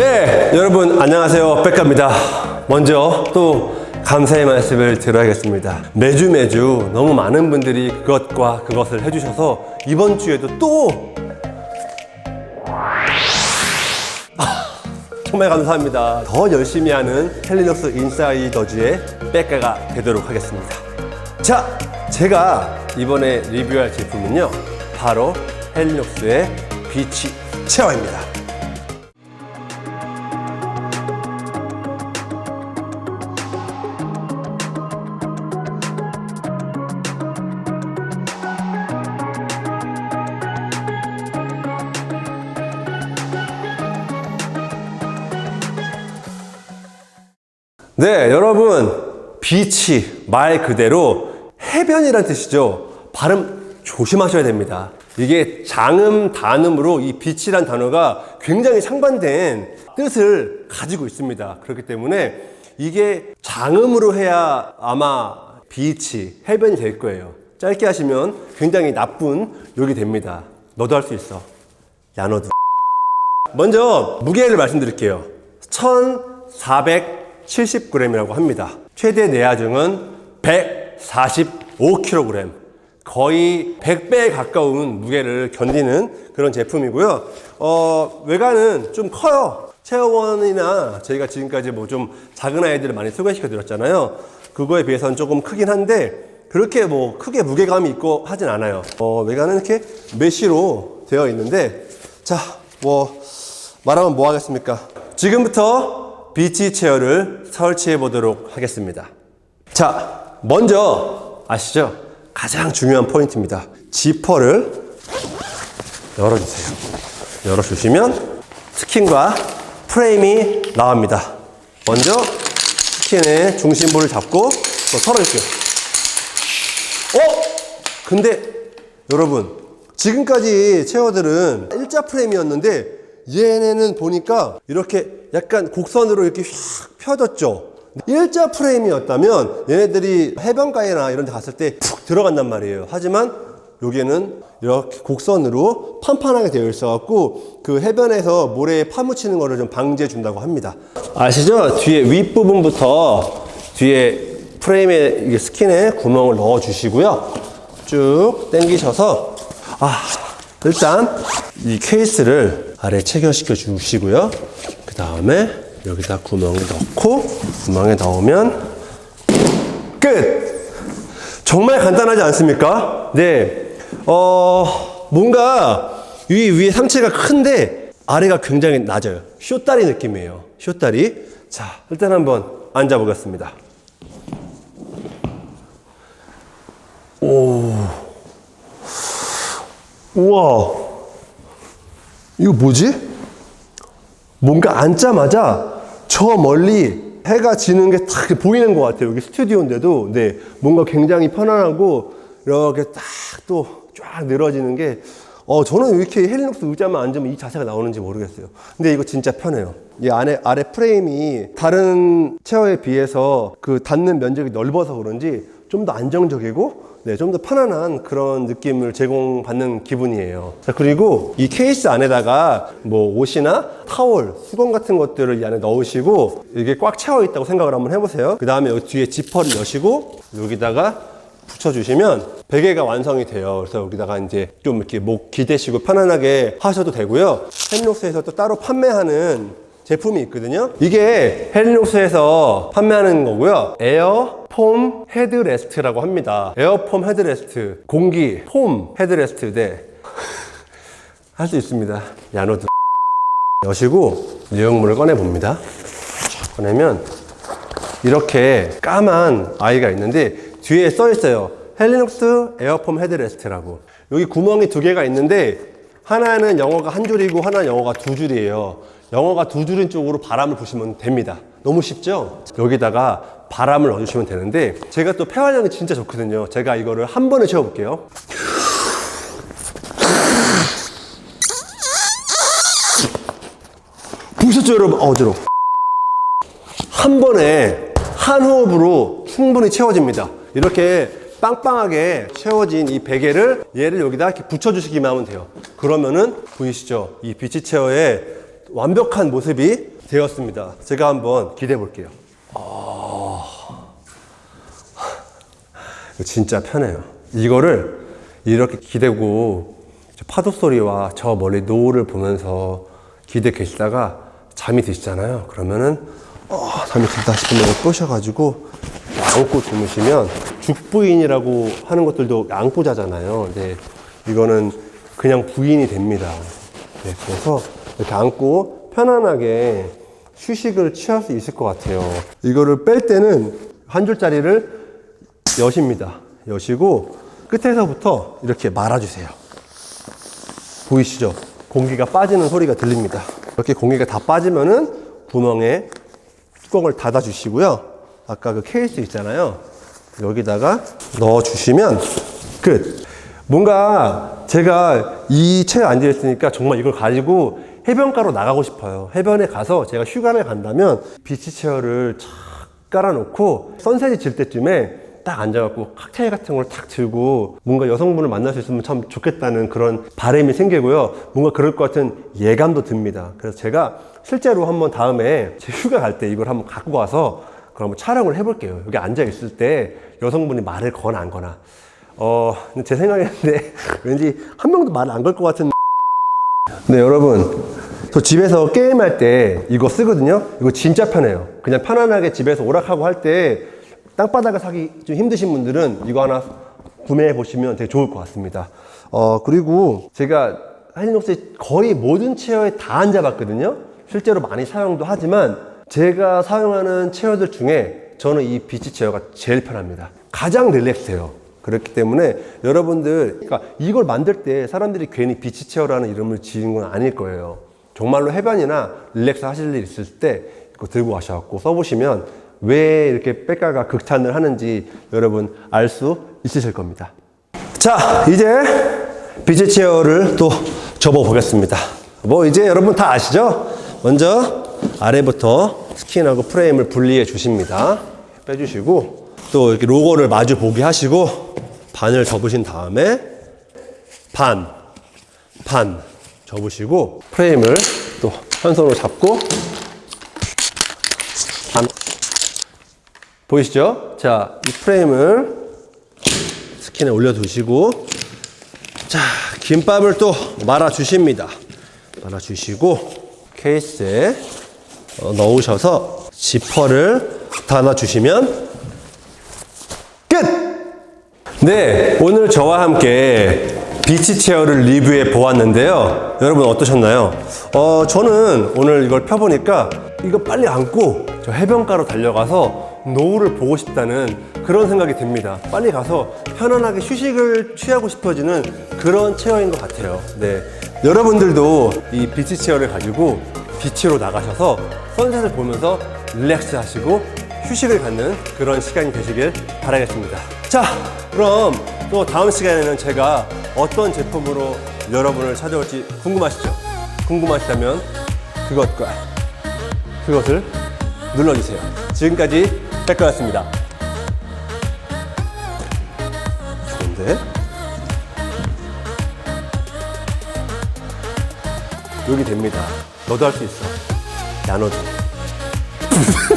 네, 여러분 안녕하세요. 백가입니다. 먼저 또 감사의 말씀을 드려야겠습니다. 매주 매주 너무 많은 분들이 그것과 그것을 해주셔서 이번 주에도 또 아, 정말 감사합니다. 더 열심히 하는 헬리녹스 인사이더즈의 백가가 되도록 하겠습니다. 자, 제가 이번에 리뷰할 제품은요, 바로 헬리녹스의 비치 체어입니다. 네, 여러분, 비치 말 그대로 해변이란 뜻이죠. 발음 조심하셔야 됩니다. 이게 장음 단음으로 이 비치란 단어가 굉장히 상반된 뜻을 가지고 있습니다. 그렇기 때문에 이게 장음으로 해야 아마 비치 해변이 될 거예요. 짧게 하시면 굉장히 나쁜 욕이 됩니다. 너도 할 수 있어. 야 너도. 먼저 무게를 말씀드릴게요. 1470g이라고 합니다. 최대 내하중은 145kg. 거의 100배에 가까운 무게를 견디는 그런 제품이고요. 어, 외관은 좀 커요. 체어원이나 저희가 지금까지 뭐 좀 작은 아이들을 많이 소개시켜 드렸잖아요. 그거에 비해서는 조금 크긴 한데 그렇게 뭐 크게 무게감이 있고 하진 않아요. 어, 외관은 이렇게 메쉬로 되어 있는데 자, 뭐 말하면 뭐 하겠습니까? 지금부터 비치 체어를 설치해 보도록 하겠습니다. 자, 먼저 아시죠? 가장 중요한 포인트입니다. 지퍼를 열어주세요. 열어주시면 스킨과 프레임이 나옵니다. 먼저 스킨의 중심부를 잡고 또 털어줄게요. 어? 근데 여러분 지금까지 체어들은 일자 프레임이었는데 얘네는 보니까 이렇게 약간 곡선으로 이렇게 휙 펴졌죠. 일자 프레임이었다면 얘네들이 해변가에나 이런 데 갔을 때 푹 들어간단 말이에요. 하지만 여기는 이렇게 곡선으로 판판하게 되어 있어갖고 그 해변에서 모래에 파묻히는 거를 좀 방지해 준다고 합니다. 아시죠? 뒤에 윗부분부터 뒤에 프레임에 이게 스킨에 구멍을 넣어 주시고요. 쭉 당기셔서 아 일단 이 케이스를 아래 체결시켜 주시고요. 그 다음에 여기다 구멍을 넣고 구멍에 넣으면 끝. 정말 간단하지 않습니까? 네. 어 뭔가 위 위에 상체가 큰데 아래가 굉장히 낮아요. 쇼다리 느낌이에요. 쇼다리. 자 일단 한번 앉아 보겠습니다. 우와. 이거 뭐지? 뭔가 앉자마자 저 멀리 해가 지는 게 딱 보이는 것 같아요. 여기 스튜디오인데도, 네. 뭔가 굉장히 편안하고, 이렇게 딱 또 쫙 늘어지는 게, 어, 저는 왜 이렇게 헬리녹스 의자만 앉으면 이 자세가 나오는지 모르겠어요. 근데 이거 진짜 편해요. 이 안에, 아래 프레임이 다른 체어에 비해서 그 닿는 면적이 넓어서 그런지 좀 더 안정적이고, 네, 좀 더 편안한 그런 느낌을 제공받는 기분이에요. 자, 그리고 이 케이스 안에다가 뭐 옷이나 타월, 수건 같은 것들을 이 안에 넣으시고 이게 꽉 채워 있다고 생각을 한번 해보세요. 그 다음에 여기 뒤에 지퍼를 여시고 여기다가 붙여주시면 베개가 완성이 돼요. 그래서 여기다가 이제 좀 이렇게 목 기대시고 편안하게 하셔도 되고요. 햄록스에서 또 따로 판매하는 제품이 있거든요. 이게 헬리녹스에서 판매하는 거고요. 에어 폼 헤드레스트라고 합니다. 에어폼 헤드레스트, 공기 폼 헤드레스트 네. 할 수 있습니다. 야노드 여시고 내용물을 꺼내 봅니다. 꺼내면 이렇게 까만 아이가 있는데 뒤에 써 있어요. 헬리녹스 에어폼 헤드레스트라고. 여기 구멍이 두 개가 있는데 하나는 영어가 한 줄이고 하나는 영어가 두 줄이에요. 영어가 두 줄인 쪽으로 바람을 부시면 됩니다. 너무 쉽죠? 여기다가 바람을 넣어주시면 되는데 제가 또 폐활량이 진짜 좋거든요. 제가 이거를 한 번에 채워볼게요. 보셨죠, 여러분? 어, 어지러워. 한 번에 한 호흡으로 충분히 채워집니다. 이렇게 빵빵하게 채워진 이 베개를 얘를 여기다 이렇게 붙여주시기만 하면 돼요. 그러면은 보이시죠? 이 비치 체어의 완벽한 모습이 되었습니다. 제가 한번 기대해 볼게요. 이거 진짜 편해요. 이거를 이렇게 기대고 저 파도 소리와 저 멀리 노을을 보면서 기대 계시다가 잠이 드시잖아요. 그러면은 어, 잠이 들다 싶으면 이거 끄셔가지고 안고 주무시면 죽부인이라고 하는 것들도 안고 자잖아요. 근데 이거는 그냥 부인이 됩니다. 네, 그래서 이렇게 안고 편안하게 휴식을 취할 수 있을 것 같아요. 이거를 뺄 때는 한 줄짜리를 여십니다. 여시고 끝에서부터 이렇게 말아주세요. 보이시죠? 공기가 빠지는 소리가 들립니다. 이렇게 공기가 다 빠지면은 구멍에 뚜껑을 닫아 주시고요. 아까 그 케이스 있잖아요. 여기다가 넣어 주시면 끝. 뭔가 제가 이 채에 앉아 있으니까 정말 이걸 가지고 해변가로 나가고 싶어요. 해변에 가서 제가 휴가를 간다면 비치 체어를 착 깔아놓고 선셋이 질 때쯤에 딱 앉아갖고 칵테일 같은 걸 탁 들고 뭔가 여성분을 만날 수 있으면 참 좋겠다는 그런 바람이 생기고요. 뭔가 그럴 것 같은 예감도 듭니다. 그래서 제가 실제로 한번 다음에 제 휴가 갈 때 이걸 한번 갖고 가서 그럼 촬영을 해볼게요. 여기 앉아 있을 때 여성분이 말을 거나 안 거나. 어, 제 생각인데 왠지 한 명도 말안걸 것 같은. 네, 여러분. 저 집에서 게임할 때 이거 쓰거든요. 이거 진짜 편해요. 그냥 편안하게 집에서 오락하고 할 때 땅바닥을 사기 좀 힘드신 분들은 이거 하나 구매해 보시면 되게 좋을 것 같습니다. 어, 그리고 제가 한인옥새 거의 모든 체어에 다 앉아봤거든요. 실제로 많이 사용도 하지만 제가 사용하는 체어들 중에 저는 이 비치 체어가 제일 편합니다. 가장 릴렉스해요. 그렇기 때문에 여러분들, 그러니까 이걸 만들 때 사람들이 괜히 비치 체어라는 이름을 지은 건 아닐 거예요. 정말로 해변이나 릴렉스 하실 일 있을 때 이거 들고 가셔갖고 써보시면 왜 이렇게 백가가 극찬을 하는지 여러분 알 수 있으실 겁니다. 자, 이제 비치 체어를 또 접어 보겠습니다. 뭐 이제 여러분 다 아시죠? 먼저 아래부터 스킨하고 프레임을 분리해 주십니다. 빼주시고 또 이렇게 로고를 마주 보게 하시고 반을 접으신 다음에 반, 반 접으시고 프레임을 또 한 손으로 잡고 반 보이시죠? 자, 이 프레임을 스킨에 올려두시고 자, 김밥을 또 말아주십니다. 말아주시고 케이스에 어, 넣으셔서 지퍼를 닫아주시면 끝! 네, 오늘 저와 함께 비치 체어를 리뷰해 보았는데요. 여러분 어떠셨나요? 어, 저는 오늘 이걸 펴보니까 이거 빨리 안고 저 해변가로 달려가서 노을을 보고 싶다는 그런 생각이 듭니다. 빨리 가서 편안하게 휴식을 취하고 싶어지는 그런 체어인 것 같아요. 네. 여러분들도 이 비치 체어를 가지고 비치로 나가셔서 선셋을 보면서 릴렉스 하시고 휴식을 갖는 그런 시간이 되시길 바라겠습니다. 자, 그럼 또 다음 시간에는 제가 어떤 제품으로 여러분을 찾아올지 궁금하시죠? 궁금하시다면 그것과 그것을 눌러주세요. 지금까지 백과였습니다. 좋은데? 여기 됩니다. 너도 할 수 있어. 야, 너도.